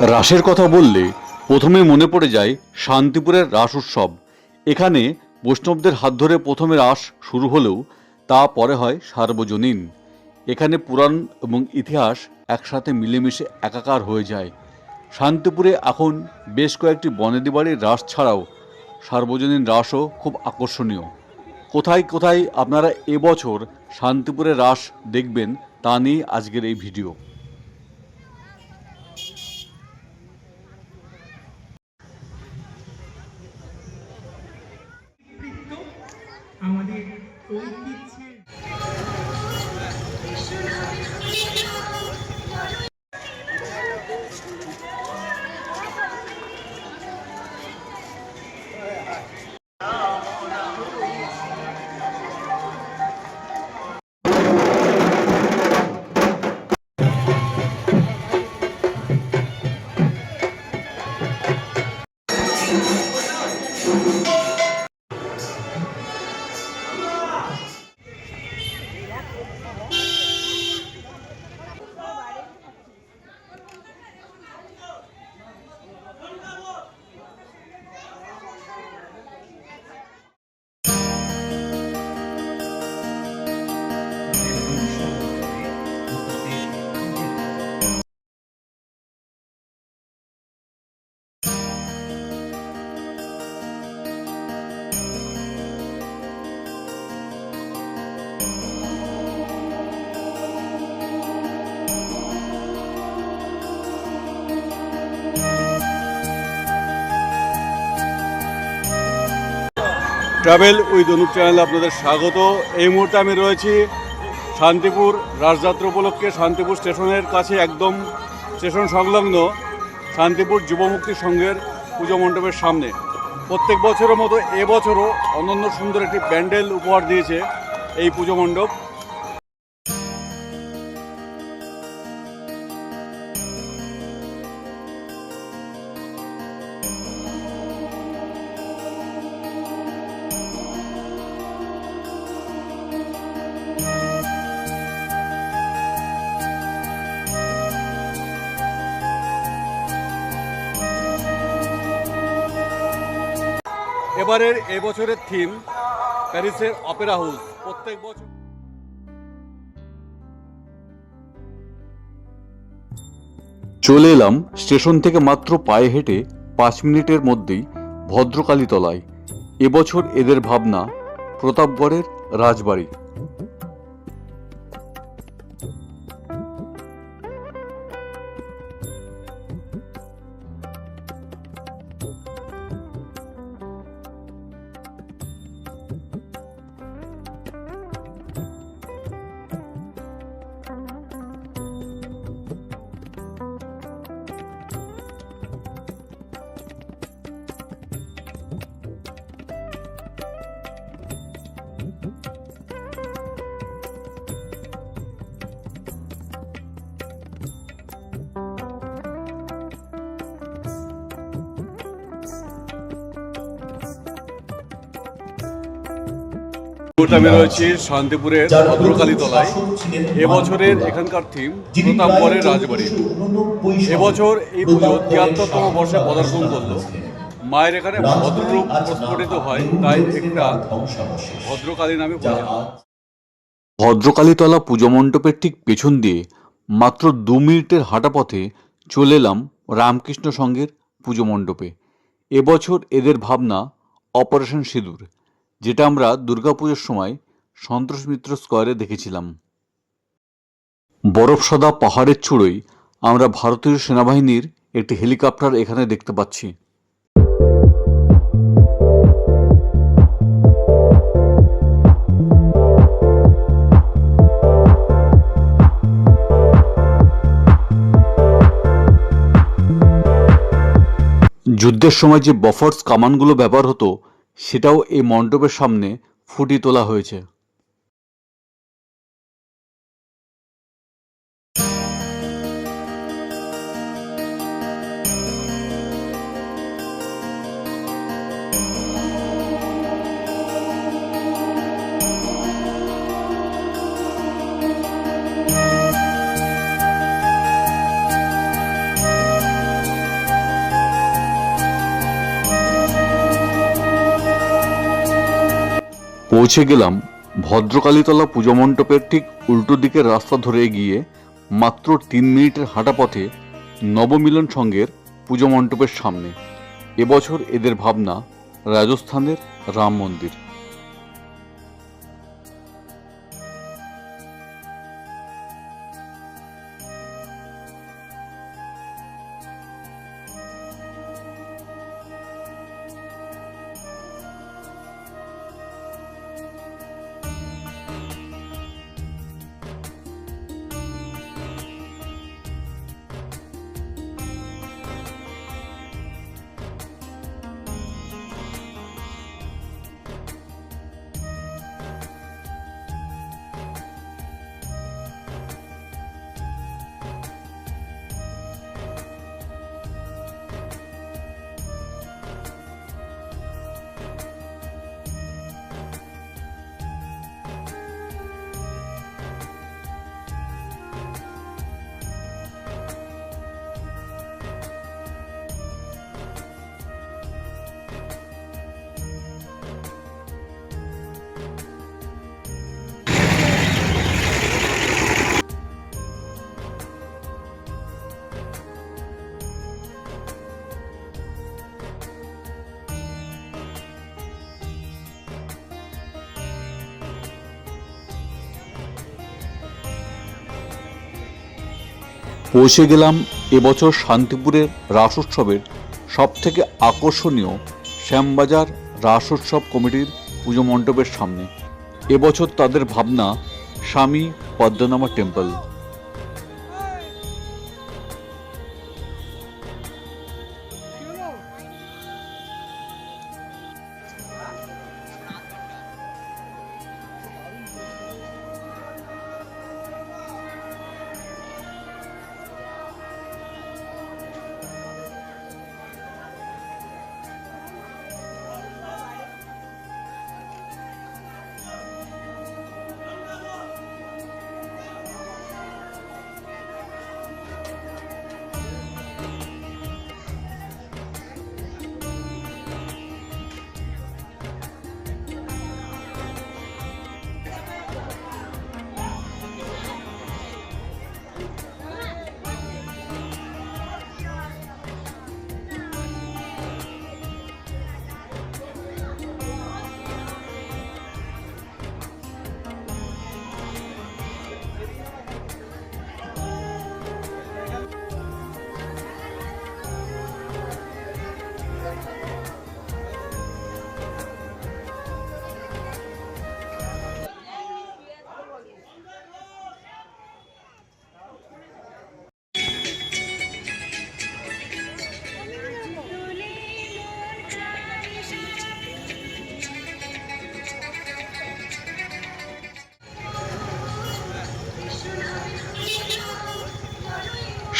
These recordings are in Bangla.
রাসের কথা বললে প্রথমে মনে পড়ে যায় শান্তিপুরের রাস উৎসব। এখানে বৈষ্ণবদের হাত ধরে প্রথমে রাস শুরু হলেও তা পরে হয় সার্বজনীন। এখানে পুরাণ এবং ইতিহাস একসাথে মিলেমিশে একাকার হয়ে যায়। শান্তিপুরে এখন বেশ কয়েকটি বনেদি বাড়ির রাস ছাড়াও সার্বজনীন রাসও খুব আকর্ষণীয়। কোথায় কোথায় আপনারা এবছর শান্তিপুরের রাস দেখবেন তা নিয়ে আজকের এই ভিডিও। আমাদের ট্রাভেল উইথ অনুপ চ্যানেলে আপনাদের স্বাগত। এই মুহূর্তে আমি রয়েছি শান্তিপুর রাজযাত্রা উপলক্ষে শান্তিপুর স্টেশনের কাছে একদম স্টেশন সংলগ্ন শান্তিপুর যুবমুক্তি সংঘের পুজো মণ্ডপের সামনে। প্রত্যেক বছরের মতো এবছরও অনন্য সুন্দর একটি প্যান্ডেল উপহার দিয়েছে এই পুজো মণ্ডপ। এবারের এবছরের থিম প্যারিসের অপেরা হাউস প্রত্যেক বছর। চলে এলাম স্টেশন থেকে মাত্র পায়ে হেঁটে পাঁচ মিনিটের মধ্যেই ভদ্রকালীতলায়। এবছর এদের ভাবনা প্রতাপগড়ের রাজবাড়ি আমি রয়েছি শান্তিপুরের ভদ্রকালীতলায় এবছরের এখানকার থিম প্রতাপগড়ের রাজবাড়ি। এবছর এই পুজো তিয়াত্তরতম বর্ষে পদার্পণ করল। মায়ের এখানে ভদ্ররূপ প্রস্ফুটিত হয় তাই একটা ভদ্রকালী নামে ভদ্রকালীতলা পুজো মণ্ডপের ঠিক পেছন দিয়ে মাত্র দু মিনিটের হাঁটা পথে চলে এলাম রামকৃষ্ণ সংঘের পুজো মণ্ডপে। এবছর এদের ভাবনা অপারেশন সিঁদুর যেটা আমরা দুর্গাপুজোর সময় সন্তোষ মিত্র স্কোয়ারে দেখেছিলাম। বরফ সদা পাহাড়ের চূড়োয় আমরা ভারতীয় সেনাবাহিনীর একটি হেলিকপ্টার এখানে দেখতে পাচ্ছি। যুদ্ধের সময় যে বফর্স কামানগুলো ব্যবহার হতো সেটাও এই মণ্ডপের সামনে ফুটিয়ে তোলা হয়েছে। পৌঁছে গেলাম ভদ্রকালীতলা পুজো মণ্ডপের ঠিক উল্টো দিকের রাস্তা ধরে গিয়ে মাত্র তিন মিনিটের হাঁটা পথে নবমিলন সংঘের পুজো মণ্ডপের সামনে। এবছর এদের ভাবনা রাজস্থানের রাম মন্দির। পৌঁছে গেলাম এবছর শান্তিপুরের রাস উৎসবের সবথেকে আকর্ষণীয় শ্যামবাজার রাস উৎসব কমিটির পুজো মণ্ডপের সামনে। এবছর তাদের ভাবনা স্বামী পদ্মনামা টেম্পল।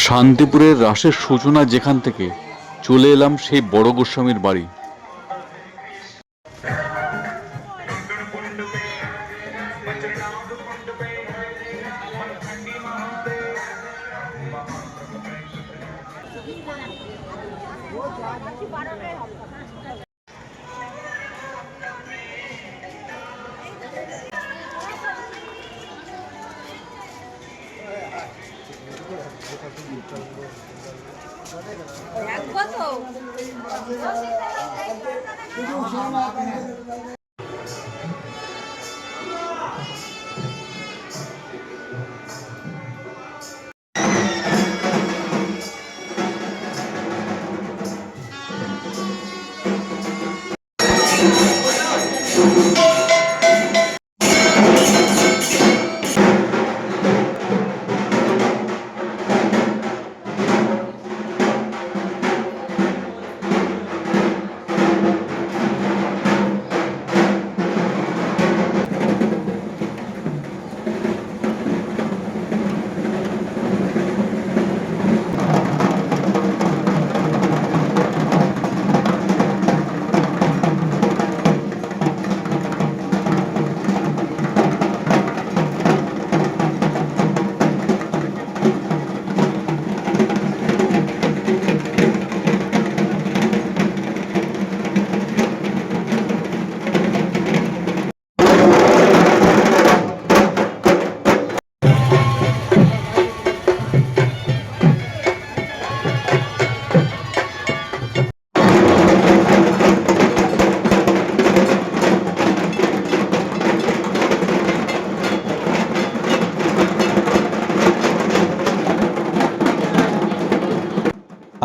শান্তিপুরের রাসের সূচনা যেখান থেকে চলে এলাম সেই বড় গোস্বামীর বাড়ি 哎呀，我走。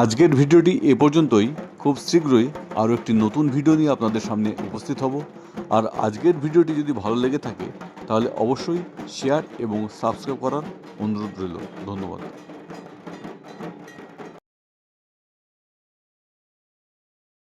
আজকের ভিডিওটি এ পর্যন্তই। খুব শীঘ্রই আরও একটি নতুন ভিডিও নিয়ে আপনাদের সামনে উপস্থিত হব। আর আজকের ভিডিওটি যদি ভালো লেগে থাকে, তাহলে অবশ্যই শেয়ার এবং সাবস্ক্রাইব করার অনুরোধ রইল। ধন্যবাদ।